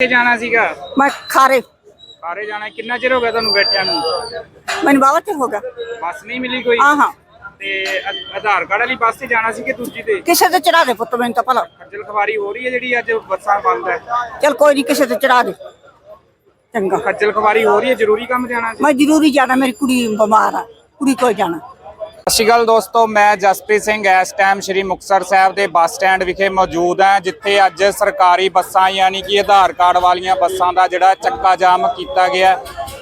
ਕਿੱਥੇ ਜਾਣਾ ਸੀਗਾ? ਮੈਂ ਖਾਰੇ। ਸਾਰੇ ਜਾਣਾ ਕਿੰਨਾ ਚਿਰ ਹੋ ਗਿਆ ਤੁਹਾਨੂੰ ਬੈਠਿਆਂ ਨੂੰ? ਮੈਨੂੰ ਬਾਬਾ ਤੇ ਹੋ ਗਿਆ। ਬੱਸ ਨਹੀਂ ਮਿਲੀ ਕੋਈ? ਹਾਂ ਹਾਂ। ਤੇ ਆ- ਆਧਾਰ ਕਾਰਡ ਵਾਲੀ ਬੱਸ ਤੇ ਜਾਣਾ ਸੀ ਕਿ ਦੂਜੀ ਤੇ? ਕਿਸੇ ਤੇ ਚੜਾ ਦੇ ਪੁੱਤ ਮੈਨੂੰ ਤਾਂ ਭਲਾ। ਖੱਜਲ ਖਵਾਰੀ ਹੋ ਰਹੀ ਹੈ ਜਿਹੜੀ ਅੱਜ ਬੱਸਾਂ ਬੰਦ ਹੈ। ਚਲ ਕੋਈ ਨਹੀਂ ਕਿਸੇ ਤੇ ਚੜਾ ਦੇ। ਚੰਗਾ। ਖੱਜਲ ਖਵਾਰੀ ਹੋ ਰਹੀ ਹੈ। ਜ਼ਰੂਰੀ ਕੰਮ ਜਾਣਾ ਸੀ? ਮੈਂ ਜ਼ਰੂਰੀ ਜਾਣਾ ਮੇਰੀ ਕੁੜੀ ਬਿਮਾਰ ਆ। ਕੁੜੀ ਕੋਲ ਜਾਣਾ। ਸਤਿ ਸ਼੍ਰੀ ਅਕਾਲ ਦੋਸਤੋ, ਮੈਂ ਜਸਪ੍ਰੀਤ ਸਿੰਘ, ਇਸ ਟਾਈਮ ਸ਼੍ਰੀ ਮੁਕਤਸਰ ਸਾਹਿਬ ਦੇ ਬੱਸ ਸਟੈਂਡ ਵਿਖੇ ਮੌਜੂਦ ਹਾਂ, ਜਿੱਥੇ ਅੱਜ ਸਰਕਾਰੀ ਬੱਸਾਂ, ਯਾਨੀ ਕਿ ਆਧਾਰ ਕਾਰਡ ਵਾਲੀਆਂ ਬੱਸਾਂ ਦਾ ਜਿਹੜਾ ਚੱਕਾ ਜਾਮ ਕੀਤਾ ਗਿਆ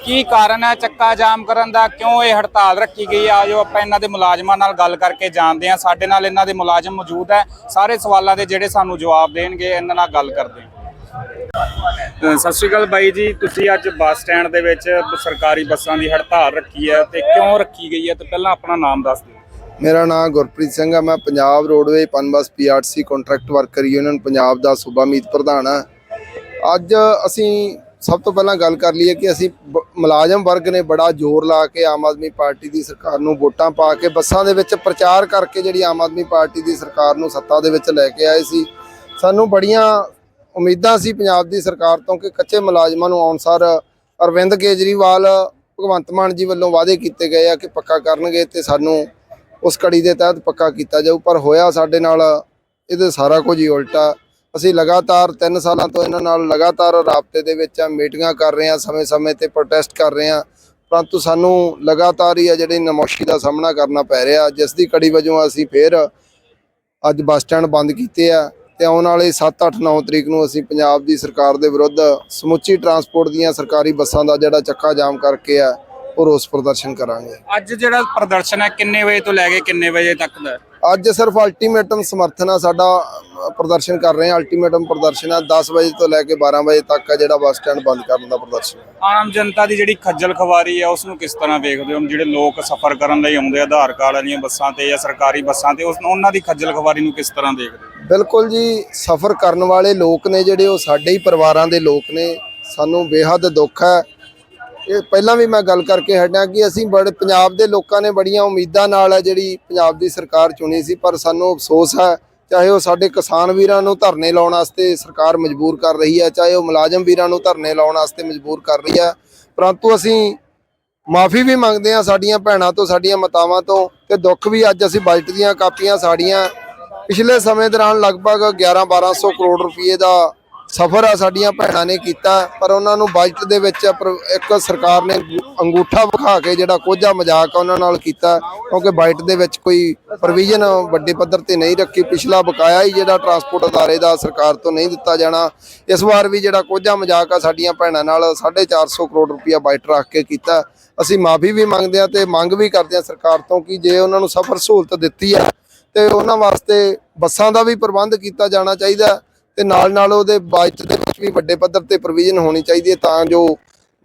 ਕੀ ਕਾਰਨ ਹੈ ਚੱਕਾ ਜਾਮ ਕਰਨ ਦਾ? ਕਿਉਂ ਇਹ ਹੜਤਾਲ ਰੱਖੀ ਗਈ ਆ ਜੋ ਆਪਾਂ ਇਹਨਾਂ ਦੇ ਮੁਲਾਜ਼ਮਾਂ ਨਾਲ ਗੱਲ ਕਰਕੇ ਜਾਣਦੇ ਹਾਂ। ਸਾਡੇ ਨਾਲ ਇਹਨਾਂ ਦੇ ਮੁਲਾਜ਼ਮ ਮੌਜੂਦ ਹੈ। ਸਾਰੇ ਸਵਾਲਾਂ ਦੇ ਜਿਹੜੇ ਸਾਨੂੰ ਜਵਾਬ ਦੇਣਗੇ, ਇਹਨਾਂ ਨਾਲ ਗੱਲ ਕਰਦੇ ਹਾਂ। ਸਤਿ ਸ਼੍ਰੀ ਅਕਾਲ ਬਾਈ ਜੀ, ਤੁਸੀਂ ਅੱਜ ਬੱਸ ਸਟੈਂਡ ਦੇ ਵਿੱਚ ਸਰਕਾਰੀ ਬੱਸਾਂ ਦੀ ਹੜਤਾਲ ਰੱਖੀ ਹੈ ਤੇ ਕਿਉਂ ਰੱਖੀ ਗਈ ਹੈ ਤੇ ਪਹਿਲਾਂ ਆਪਣਾ ਨਾਮ ਦੱਸ ਦਿਓ। ਮੇਰਾ ਨਾਮ ਗੁਰਪ੍ਰੀਤ ਸਿੰਘ ਹੈ ਮੈਂ Punjab roadway Punbus PRTC contract worker union Punjab ਦਾ ਸੂਬਾ ਮੀਤ ਪ੍ਰਧਾਨ ਹਾਂ ਅੱਜ ਅਸੀਂ ਸਭ ਤੋਂ ਪਹਿਲਾਂ ਗੱਲ ਕਰ ਲਈਏ ਕਿ ਅਸੀਂ ਬ- ਮੁਲਾਜ਼ਮ ਵਰਗ ਨੇ ਬੜਾ ਜ਼ੋਰ ਲਾ ਕੇ ਆਮ ਆਦਮੀ ਪਾਰਟੀ ਦੀ ਸਰਕਾਰ ਨੂੰ ਵੋਟਾਂ ਪਾ ਕੇ ਬੱਸਾਂ ਦੇ ਵਿੱਚ ਪ੍ਰਚਾਰ ਕਰਕੇ ਜਿਹੜੀ ਆਮ ਆਦਮੀ ਪਾਰਟੀ ਦੀ ਸਰਕਾਰ ਨੂੰ ਸੱਤਾ ਦੇ ਵਿੱਚ ਲੈ ਕੇ ਆਏ ਸੀ। ਸਾਨੂੰ ਬੜੀਆਂ ਉਮੀਦਾਂ ਸੀ ਪੰਜਾਬ ਦੀ ਸਰਕਾਰ ਤੋਂ ਕਿ ਕੱਚੇ ਮੁਲਾਜ਼ਮਾਂ ਨੂੰ ਆਉਣਸਾਰ ਅਰਵਿੰਦ ਕੇਜਰੀਵਾਲ, ਭਗਵੰਤ ਮਾਨ ਜੀ ਵੱਲੋਂ ਵਾਅਦੇ ਕੀਤੇ ਗਏ ਆ ਕਿ ਪੱਕਾ ਕਰਨਗੇ ਤੇ ਸਾਨੂੰ ਉਸ ਕੜੀ ਦੇ ਤਹਿਤ ਪੱਕਾ ਕੀਤਾ ਜਾਊ, ਪਰ ਹੋਇਆ ਸਾਡੇ ਨਾਲ ਇਹਦੇ ਸਾਰਾ ਕੁਝ ਹੀ ਉਲਟਾ। ਅਸੀਂ ਲਗਾਤਾਰ 3 ਸਾਲਾਂ ਤੋਂ ਇਹਨਾਂ ਨਾਲ ਲਗਾਤਾਰ ਰਾਬਤੇ ਦੇ ਵਿੱਚ ਆ, ਮੀਟਿੰਗਾਂ ਕਰ ਰਹੇ ਆ, ਸਮੇਂ-ਸਮੇਂ ਤੇ ਪ੍ਰੋਟੈਸਟ ਕਰ ਰਹੇ ਆ, ਪਰੰਤੂ ਸਾਨੂੰ ਲਗਾਤਾਰ ਹੀ ਆ ਜਿਹੜੀ ਨਮੋਸ਼ੀ ਦਾ ਸਾਹਮਣਾ ਕਰਨਾ ਪੈ ਰਿਹਾ, ਜਿਸ ਦੀ ਕੜੀ ਵਜੋਂ ਅਸੀਂ ਫੇਰ ਅੱਜ ਬੱਸ ਸਟੈਂਡ ਬੰਦ ਕੀਤੇ ਆ। ਤੇ ਆਉਣ ਵਾਲੇ 7 8 9 ਤਰੀਕ ਨੂੰ ਅਸੀਂ ਪੰਜਾਬ ਦੀ ਸਰਕਾਰ ਦੇ ਵਿਰੁੱਧ ਸਮੁੱਚੀ ਟਰਾਂਸਪੋਰਟ ਦੀਆਂ ਸਰਕਾਰੀ ਬੱਸਾਂ ਦਾ ਜਿਹੜਾ ਚੱਕਾ ਜਾਮ ਕਰਕੇ ਆ ਉਹ ਰੋਸ ਪ੍ਰਦਰਸ਼ਨ ਕਰਾਂਗੇ ਅੱਜ ਜਿਹੜਾ ਪ੍ਰਦਰਸ਼ਨ ਹੈ ਕਿੰਨੇ ਵਜੇ ਤੋਂ ਲੈ ਕੇ ਕਿੰਨੇ ਵਜੇ ਤੱਕ ਦਾ ਹੈ? ਅੱਜ ਸਿਰਫ ਅਲਟੀਮੇਟਮ ਸਮਰਥਨ ਆ ਸਾਡਾ ਪ੍ਰਦਰਸ਼ਨ ਕਰ ਰਹੇ ਆ ਅਲਟੀਮੇਟਮ ਪ੍ਰਦਰਸ਼ਨ ਆ 10 ਵਜੇ ਤੋਂ ਲੈ ਕੇ 12 ਵਜੇ ਤੱਕ ਆ ਜਿਹੜਾ ਬੱਸ ਸਟੈਂਡ ਬੰਦ ਕਰਨ ਦਾ ਪ੍ਰਦਰਸ਼ਨ ਹੈ। ਆਮ ਜਨਤਾ ਦੀ ਜਿਹੜੀ ਖੱਜਲ ਖਵਾਰੀ ਹੈ ਉਸ ਨੂੰ ਕਿਸ ਤਰ੍ਹਾਂ ਵੇਖਦੇ ਹੋ ਜਿਹੜੇ ਲੋਕ ਸਫ਼ਰ ਕਰਨ ਲਈ ਆਉਂਦੇ ਆ ਆਧਾਰ ਕਾਰਡ ਵਾਲੀਆਂ ਬੱਸਾਂ ਤੇ ਜਾਂ ਸਰਕਾਰੀ ਬੱਸਾਂ ਤੇ ਉਸ ਉਹਨਾਂ ਦੀ ਖੱਜਲ ਖਵਾਰੀ ਨੂੰ ਕਿਸ ਤਰ੍ਹਾਂ ਦੇਖਦੇ ਹੋ ਬਿਲਕੁਲ ਜੀ, ਸਫ਼ਰ ਕਰਨ ਵਾਲੇ ਲੋਕ ਨੇ ਜਿਹੜੇ, ਉਹ ਸਾਡੇ ਹੀ ਪਰਿਵਾਰਾਂ ਦੇ ਲੋਕ ਨੇ। ਸਾਨੂੰ ਬੇਹੱਦ ਦੁੱਖ ਹੈ। ਇਹ ਪਹਿਲਾਂ ਵੀ ਮੈਂ ਗੱਲ ਕਰਕੇ ਹਟਿਆ ਕਿ ਅਸੀਂ ਬੜੇ, ਪੰਜਾਬ ਦੇ ਲੋਕਾਂ ਨੇ ਬੜੀਆਂ ਉਮੀਦਾਂ ਨਾਲ ਹੈ ਜਿਹੜੀ ਪੰਜਾਬ ਦੀ ਸਰਕਾਰ ਚੁਣੀ ਸੀ, ਪਰ ਸਾਨੂੰ ਅਫਸੋਸ ਹੈ, ਚਾਹੇ ਉਹ ਸਾਡੇ ਕਿਸਾਨ ਵੀਰਾਂ ਨੂੰ ਧਰਨੇ ਲਾਉਣ ਵਾਸਤੇ ਸਰਕਾਰ ਮਜਬੂਰ ਕਰ ਰਹੀ ਹੈ, ਚਾਹੇ ਉਹ ਮੁਲਾਜ਼ਮ ਵੀਰਾਂ ਨੂੰ ਧਰਨੇ ਲਾਉਣ ਵਾਸਤੇ ਮਜਬੂਰ ਕਰ ਰਹੀ ਹੈ। ਪਰੰਤੂ ਅਸੀਂ ਮਾਫੀ ਵੀ ਮੰਗਦੇ ਹਾਂ ਸਾਡੀਆਂ ਭੈਣਾਂ ਤੋਂ, ਸਾਡੀਆਂ ਮਾਤਾਵਾਂ ਤੋਂ, ਤੇ ਦੁੱਖ ਵੀ ਅੱਜ ਅਸੀਂ ਬਜਟ ਦੀਆਂ ਕਾਪੀਆਂ ਸਾਡੀਆਂ ਪਿਛਲੇ ਸਮੇਂ ਦੌਰਾਨ ਲਗਭਗ 11 1200 ਕਰੋੜ ਰੁਪਏ ਦਾ ਸਫਰ ਆ ਸਾਡੀਆਂ ਭੈਣਾਂ ਨੇ ਕੀਤਾ, ਪਰ ਉਹਨਾਂ ਨੂੰ ਬਜਟ ਦੇ ਵਿੱਚ ਪਰ- ਇੱਕ ਸਰਕਾਰ ਨੇ ਅੰਗੂਠਾ ਵਿਖਾ ਕੇ ਜਿਹੜਾ ਕੋਝਾ ਮਜ਼ਾਕ ਆ ਉਹਨਾਂ ਨਾਲ ਕੀਤਾ, ਕਿਉਂਕਿ ਬਜਟ ਦੇ ਵਿੱਚ ਕੋਈ ਪ੍ਰੋਵੀਜ਼ਨ ਵੱਡੇ ਪੱਧਰ ਤੇ ਨਹੀਂ ਰੱਖੀ, ਪਿਛਲਾ ਬਕਾਇਆ ਹੀ ਜਿਹੜਾ ਟਰਾਂਸਪੋਰਟ ਅਦਾਰੇ ਦਾ ਸਰਕਾਰ ਤੋਂ ਨਹੀਂ ਦਿੱਤਾ ਜਾਣਾ, ਇਸ ਵਾਰ ਵੀ ਜਿਹੜਾ ਕੋਝਾ ਮਜ਼ਾਕ ਆ ਸਾਡੀਆਂ ਭੈਣਾਂ ਨਾਲ 450 ਕਰੋੜ ਰੁਪਇਆ ਬਜਟ ਰੱਖ ਕੇ ਕੀਤਾ, ਅਸੀਂ ਮਾਫੀ ਵੀ ਮੰਗਦੇ ਆ ਤੇ ਮੰਗ ਵੀ ਕਰਦੇ ਆ ਸਰਕਾਰ ਤੋਂ ਕਿ ਜੇ ਉਹਨਾਂ ਨੂੰ ਸਫਰ ਸਹੂਲਤ ਦਿੱਤੀ ਆ ਤੇ ਉਹਨਾਂ ਵਾਸਤੇ ਬੱਸਾਂ ਦਾ ਵੀ ਪ੍ਰਬੰਧ ਕੀਤਾ ਜਾਣਾ ਚਾਹੀਦਾ ਤੇ ਨਾਲ ਨਾਲ ਉਹਦੇ ਬਜਟ ਦੇ ਵਿੱਚ ਵੀ ਵੱਡੇ ਪੱਧਰ ਤੇ ਪ੍ਰੋਵੀਜ਼ਨ ਹੋਣੀ ਚਾਹੀਦੀ ਹੈ ਤਾਂ ਜੋ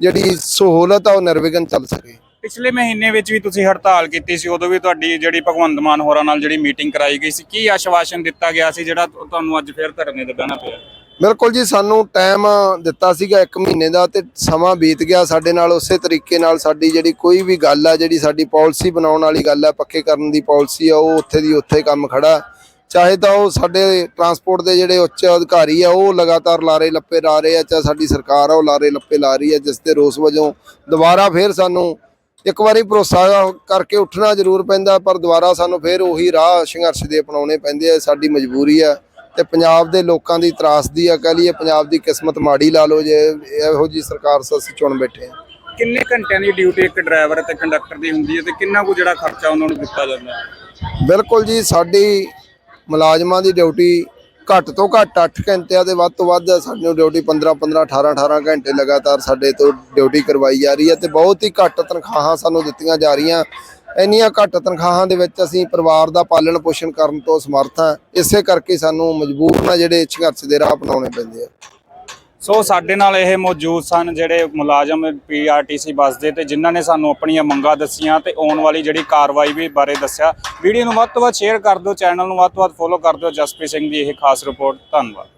ਜਿਹੜੀ ਸਹੂਲਤ ਆ ਉਹ ਨਿਰਵਿਘਨ ਚੱਲ ਸਕੇ। ਪਿਛਲੇ ਮਹੀਨੇ ਵਿੱਚ ਵੀ ਤੁਸੀਂ ਹੜਤਾਲ ਕੀਤੀ ਸੀ, ਉਦੋਂ ਵੀ ਤੁਹਾਡੀ ਜਿਹੜੀ ਭਗਵੰਤ ਮਾਨ ਹੋਰਾਂ ਨਾਲ ਜਿਹੜੀ ਮੀਟਿੰਗ ਕਰਾਈ ਗਈ ਸੀ, ਕੀ ਆਸ਼ਵਾਸਨ ਦਿੱਤਾ ਗਿਆ ਸੀ ਜਿਹੜਾ ਤੁਹਾਨੂੰ ਅੱਜ ਫੇਰ ਧਰਨੇ ਤੇ ਬਹਿਣਾ ਪਿਆ? ਬਿਲਕੁਲ ਜੀ ਸਾਨੂੰ ਟਾਈਮ ਦਿੱਤਾ ਸੀਗਾ 1 ਮਹੀਨੇ ਦਾ ਤੇ ਸਮਾਂ ਬੀਤ ਗਿਆ ਸਾਡੇ ਨਾਲ, ਉਸੇ ਤਰੀਕੇ ਨਾਲ ਸਾਡੀ ਜਿਹੜੀ ਕੋਈ ਵੀ ਗੱਲ ਆ, ਜਿਹੜੀ ਸਾਡੀ ਪਾਲਿਸੀ ਬਣਾਉਣ ਵਾਲੀ ਗੱਲ ਆ, ਪੱਕੇ ਕਰਨ ਦੀ ਪਾਲਿਸੀ ਆ, ਉਹ ਉੱਥੇ ਦੀ ਉੱਥੇ ਕੰਮ ਖੜਾ। ਚਾਹੇ ਤਾਂ ਉਹ ਸਾਡੇ ਟਰਾਂਸਪੋਰਟ ਦੇ ਜਿਹੜੇ ਉੱਚ ਅਧਿਕਾਰੀ ਆ, ਉਹ ਲਗਾਤਾਰ ਲਾਰੇ ਲੱਪੇ ਲਾ ਰਹੇ ਆ, ਚਾਹੇ ਸਾਡੀ ਸਰਕਾਰ ਆ, ਉਹ ਲਾਰੇ ਲੱਪੇ ਲਾ ਰਹੀ ਆ, ਜਿਸ ਦੇ ਰੋਸ ਵਜੋਂ ਦੁਬਾਰਾ ਫੇਰ ਸਾਨੂੰ ਇੱਕ ਵਾਰੀ ਭਰੋਸਾ ਕਰਕੇ ਉੱਠਣਾ ਜ਼ਰੂਰ ਪੈਂਦਾ, ਪਰ ਦੁਬਾਰਾ ਸਾਨੂੰ ਫੇਰ ਉਹੀ ਰਾਹ ਸੰਘਰਸ਼ ਦੇ ਅਪਣਾਉਣੇ ਪੈਂਦੇ ਆ, ਸਾਡੀ ਮਜਬੂਰੀ ਆ। ਤੇ ਪੰਜਾਬ ਦੇ ਲੋਕਾਂ ਦੀ ਤਰਾਸਦੀ ਆ ਕਹ ਲਈਏ ਪੰਜਾਬ ਦੀ ਕਿਸਮਤ ਮਾੜੀ ਲਾ ਲਓ ਜੇ ਇਹੋ ਜੀ ਸਰਕਾਰ ਅਸੀਂ ਚੁਣ ਬੈਠੇ ਆ ਕਿੰਨੇ ਘੰਟਿਆਂ ਦੀ ਡਿਊਟੀ ਇੱਕ ਡਰਾਈਵਰ ਅਤੇ ਕੰਡਕਟਰ ਦੀ ਹੁੰਦੀ ਹੈ ਤੇ ਕਿੰਨਾ ਕੁ ਜਿਹੜਾ ਖਰਚਾ ਉਹਨਾਂ ਨੂੰ ਦਿੱਤਾ ਜਾਂਦਾ ਬਿਲਕੁਲ ਜੀ ਸਾਡੀ ਮੁਲਾਜ਼ਮਾਂ ਦੀ ਡਿਊਟੀ ਘੱਟ ਤੋਂ ਘੱਟ 8 ਘੰਟਿਆਂ ਦੇ ਵੱਧ ਤੋਂ ਵੱਧ ਸਾਨੂੰ ਡਿਊਟੀ 15 15 18 18 ਘੰਟੇ ਲਗਾਤਾਰ ਸਾਡੇ ਤੋਂ ਡਿਊਟੀ ਕਰਵਾਈ ਜਾ ਰਹੀ ਹੈ ਤੇ ਬਹੁਤ ਹੀ ਘੱਟ ਤਨਖਾਹਾਂ ਸਾਨੂੰ ਦਿੱਤੀਆਂ ਜਾ ਰਹੀਆਂ। ਇੰਨੀਆਂ ਘੱਟ ਤਨਖਾਹਾਂ ਦੇ ਵਿੱਚ ਅਸੀਂ ਪਰਿਵਾਰ ਦਾ ਪਾਲਣ ਪੋਸ਼ਣ ਕਰਨ ਤੋਂ ਸਮਰਥ ਹਾਂ। ਇਸੇ ਕਰਕੇ ਸਾਨੂੰ ਮਜਬੂਰ ਨਾ ਜਿਹੜੇ ਸੰਘਰਸ਼ ਦੇ ਰਾਹ ਅਪਣਾਉਣੇ ਪੈਂਦੇ ਆ। ਸੋ ਸਾਡੇ ਨਾਲ ਇਹ ਮੌਜੂਦ ਸਨ ਜਿਹੜੇ ਮੁਲਾਜ਼ਮ ਪੀਆਰਟੀਸੀ ਬੱਸ ਦੇ ਤੇ ਜਿਨ੍ਹਾਂ ਨੇ ਸਾਨੂੰ ਆਪਣੀਆਂ ਮੰਗਾਂ ਦੱਸੀਆਂ ਤੇ ਆਉਣ ਵਾਲੀ ਜਿਹੜੀ ਕਾਰਵਾਈ ਵੀ ਬਾਰੇ ਦੱਸਿਆ। ਵੀਡੀਓ ਨੂੰ ਵੱਧ ਤੋਂ ਵੱਧ ਸ਼ੇਅਰ ਕਰ ਦਿਓ ਚੈਨਲ ਨੂੰ ਵੱਧ ਤੋਂ ਵੱਧ ਫੋਲੋ ਕਰ ਦਿਓ। ਜਸਪ੍ਰੀਤ ਸਿੰਘ ਦੀ ਇਹ ਖਾਸ ਰਿਪੋਰਟ ਧੰਨਵਾਦ।